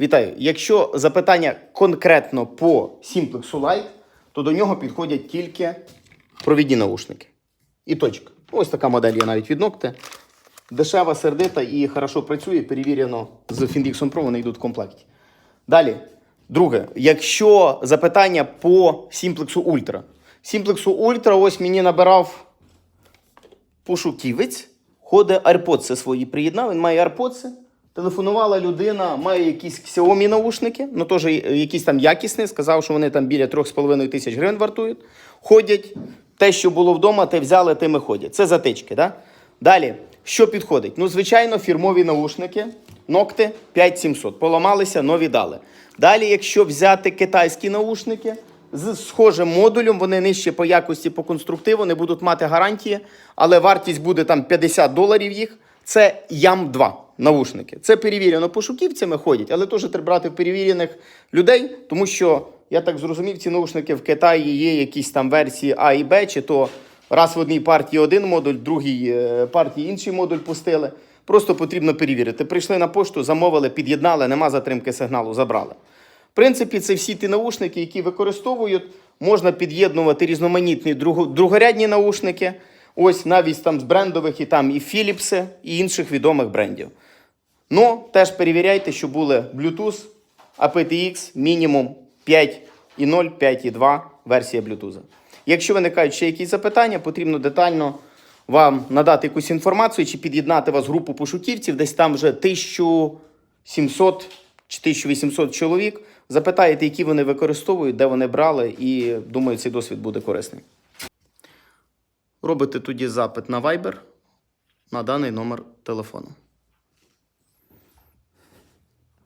Вітаю. Якщо запитання конкретно по Simplex Lite, то до нього підходять тільки провідні наушники. І точка. Ось така модель є навіть від Nocte. Дешева, сердита і хорошо працює, перевірено з Findix Pro, вони йдуть в комплекті. Далі. Друге, якщо запитання по Simplex Ultra. Simplex Ultra ось мені набирав пошуківець, ходить AirPods свої приєднав, він має AirPods. Телефонувала людина, має якісь Xiaomi наушники, ну теж якісь там якісні, сказав, що вони там біля 3,5 тисяч гривень вартують. Ходять, те, що було вдома, те взяли, тим і ходять. Це затички. Да? Далі, що підходить? Ну, звичайно, фірмові наушники, ногти 5700. Поламалися, нові дали. Далі, якщо взяти китайські наушники, з схожим модулем, вони нижче по якості, по конструктиву, не будуть мати гарантії, але вартість буде там 50 доларів їх. Це ям 2 навушники. Це перевірено пошуківцями ходять, але теж треба брати перевірених людей, тому що я так зрозумів, ці наушники в Китаї є якісь там версії А і Б, чи то раз в одній партії один модуль, в другій е, партії інший модуль пустили. Просто потрібно перевірити. Прийшли на пошту, замовили, під'єднали, нема затримки сигналу, забрали. В принципі, це всі ті наушники, які використовують. Можна під'єднувати різноманітні другорядні наушники. Ось навіть там з брендових і там і Philips, і інших відомих брендів. Ну, теж перевіряйте, що були Bluetooth, aptX мінімум 5.0, 5.2 версія Bluetooth. Якщо виникають ще якісь запитання, потрібно детально вам надати якусь інформацію чи під'єднати вас групу пошуківців, десь там вже 1700 чи 1800 чоловік. Запитаєте, які вони використовують, де вони брали, і думаю, цей досвід буде корисний. Робите тоді запит на Viber на даний номер телефону.